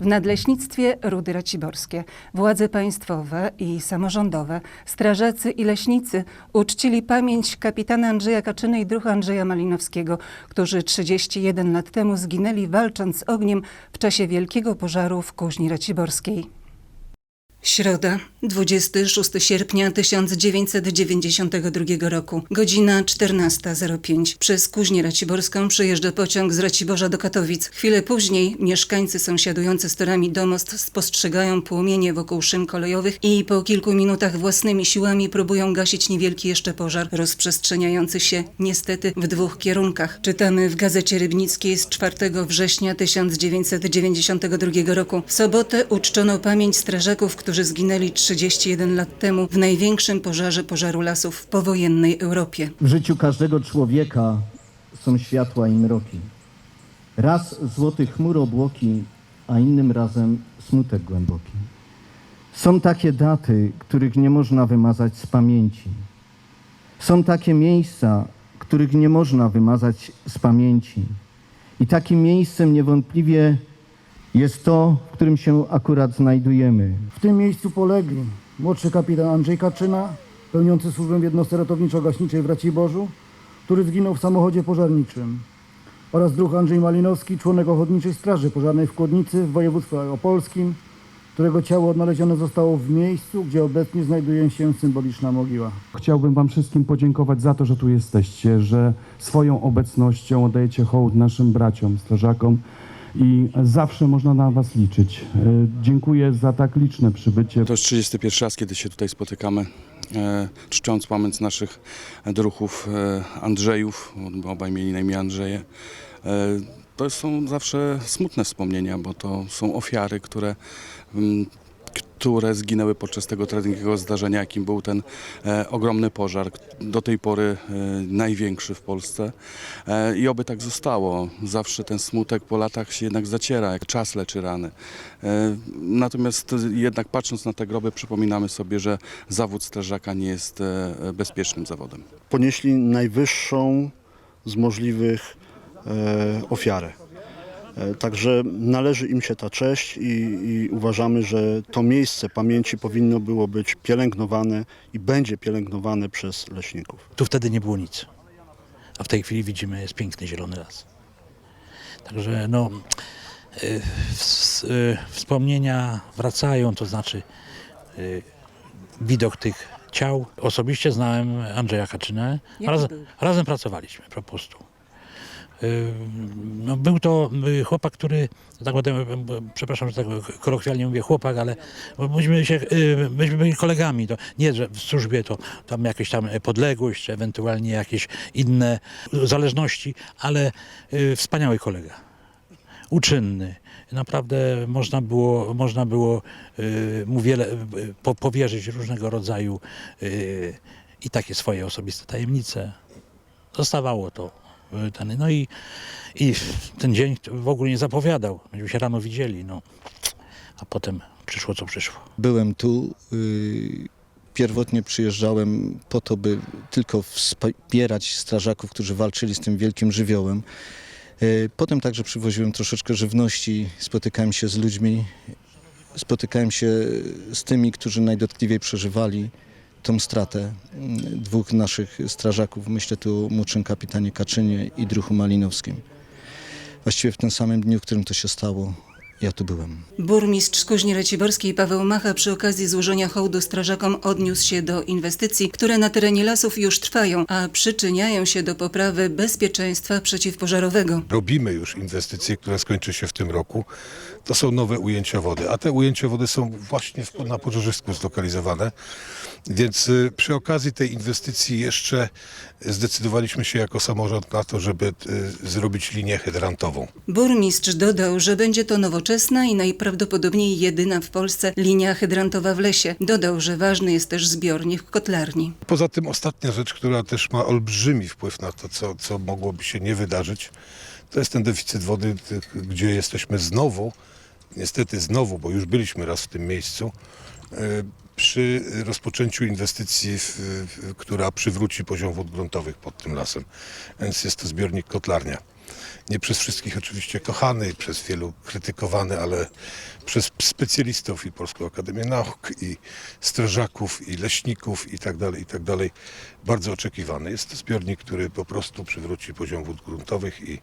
W nadleśnictwie Rudy Raciborskie władze państwowe i samorządowe, strażacy i leśnicy uczcili pamięć kapitana Andrzeja Kaczyny i druha Andrzeja Malinowskiego, którzy 31 lat temu zginęli walcząc z ogniem w czasie wielkiego pożaru w Kuźni Raciborskiej. Środa, 26 sierpnia 1992 roku, godzina 14.05. Przez Kuźnię Raciborską przejeżdża pociąg z Raciborza do Katowic. Chwilę później mieszkańcy sąsiadujący z torami Domost spostrzegają płomienie wokół szyn kolejowych i po kilku minutach własnymi siłami próbują gasić niewielki jeszcze pożar, rozprzestrzeniający się niestety w dwóch kierunkach. Czytamy w Gazecie Rybnickiej z 4 września 1992 roku. W sobotę uczczono pamięć strażaków, którzy zginęli 31 lat temu w największym pożarze pożaru lasów w powojennej Europie. W życiu każdego człowieka są światła i mroki. Raz złoty chmur obłoki, a innym razem smutek głęboki. Są takie daty, których nie można wymazać z pamięci. Są takie miejsca, których nie można wymazać z pamięci. I takim miejscem niewątpliwie jest to, w którym się akurat znajdujemy. W tym miejscu polegli młodszy kapitan Andrzej Kaczyna, pełniący służbę w jednostce ratowniczo-gaśniczej w Raciborzu, który zginął w samochodzie pożarniczym oraz druh Andrzej Malinowski, członek Ochotniczej Straży Pożarnej w Kłodnicy w województwie opolskim, którego ciało odnalezione zostało w miejscu, gdzie obecnie znajduje się symboliczna mogiła. Chciałbym Wam wszystkim podziękować za to, że tu jesteście, że swoją obecnością oddajecie hołd naszym braciom, strażakom i zawsze można na Was liczyć. E, Dziękuję za tak liczne przybycie. To jest 31 raz, kiedy się tutaj spotykamy, e, czcząc pamięć naszych druhów e, Andrzejów, obaj mieli na imię Andrzeje. To są zawsze smutne wspomnienia, bo to są ofiary, które, mm, które zginęły podczas tego tragicznego zdarzenia, jakim był ten e, ogromny pożar, do tej pory e, największy w Polsce. E, I oby tak zostało. Zawsze ten smutek po latach się jednak zaciera, jak czas leczy rany. Natomiast jednak patrząc na te groby przypominamy sobie, że zawód strażaka nie jest bezpiecznym zawodem. ponieśli najwyższą z możliwych ofiarę. E, Także należy im się ta cześć i, i uważamy, że to miejsce pamięci powinno było być pielęgnowane i będzie pielęgnowane przez leśników. Tu wtedy nie było nic. A w tej chwili widzimy, jest piękny zielony las. Także no, ws- y, wspomnienia wracają, to znaczy widok tych ciał. Osobiście znałem Andrzeja Kaczynę, był? razem pracowaliśmy po prostu. No, był to y, chłopak, który, tak powiem, y, przepraszam, że tak kolokwialnie mówię chłopak, ale myśmy, się, y, myśmy byli kolegami. To nie, że w służbie to tam jakaś tam podległość, czy ewentualnie jakieś inne zależności, ale wspaniały kolega. Uczynny. Naprawdę można było, można było mu wiele po, powierzyć różnego rodzaju i takie swoje osobiste tajemnice. Zostawało to. Ten, no i, i ten dzień w ogóle nie zapowiadał. Myśmy się rano widzieli, no. a potem przyszło co przyszło. Byłem tu. y, Pierwotnie przyjeżdżałem po to, by tylko wspierać strażaków, którzy walczyli z tym wielkim żywiołem. Y, Potem także przywoziłem troszeczkę żywności, spotykałem się z ludźmi, spotykałem się z tymi, którzy najdotkliwiej przeżywali tą stratę mm, dwóch naszych strażaków. Myślę tu o młodszym kapitanie Kaczynie i druhu Malinowskim. Właściwie w tym samym dniu, w którym to się stało, ja tu byłem. Burmistrz Kuźni Raciborskiej Paweł Macha przy okazji złożenia hołdu strażakom odniósł się do inwestycji, które na terenie lasów już trwają, a przyczyniają się do poprawy bezpieczeństwa przeciwpożarowego. robimy już inwestycje, które skończy się w tym roku. To są nowe ujęcia wody, a te ujęcia wody są właśnie w- na Pożarzysku zlokalizowane. Więc y, przy okazji tej inwestycji jeszcze zdecydowaliśmy się jako samorząd na to, żeby y, zrobić linię hydrantową. Burmistrz dodał, że będzie to nowoczesna i najprawdopodobniej jedyna w Polsce linia hydrantowa w lesie. Dodał, że ważny jest też zbiornik w kotlarni. Poza tym ostatnia rzecz, która też ma olbrzymi wpływ na to, co, co mogłoby się nie wydarzyć, to jest ten deficyt wody, gdzie jesteśmy znowu, niestety znowu, bo już byliśmy raz w tym miejscu, e, przy rozpoczęciu inwestycji, która przywróci poziom wód gruntowych pod tym lasem. Więc jest to zbiornik Kotlarnia. Nie przez wszystkich oczywiście kochany, przez wielu krytykowany, ale przez specjalistów i Polską Akademię Nauk, i strażaków, i leśników i tak dalej, i tak dalej, bardzo oczekiwany. Jest to zbiornik, który po prostu przywróci poziom wód gruntowych i,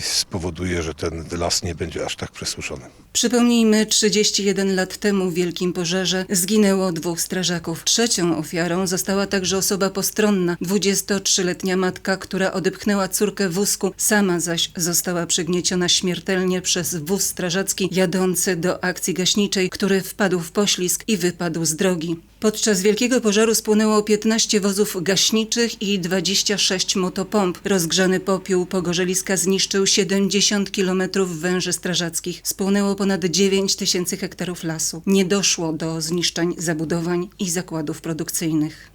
spowoduje, że ten las nie będzie aż tak przesuszony. Przypomnijmy, 31 lat temu w Wielkim Pożarze zginęło dwóch strażaków. Trzecią ofiarą została także osoba postronna, 23-letnia matka, która odepchnęła córkę wózku, sama zaś została przygnieciona śmiertelnie przez wóz strażacki jadący do akcji gaśniczej, który wpadł w poślizg i wypadł z drogi. Podczas wielkiego pożaru spłonęło 15 wozów gaśniczych i 26 motopomp. Rozgrzany popiół pogorzeliska zniszczył 70 km węży strażackich. Spłonęło ponad 9 tysięcy hektarów lasu. Nie doszło do zniszczeń zabudowań i zakładów produkcyjnych.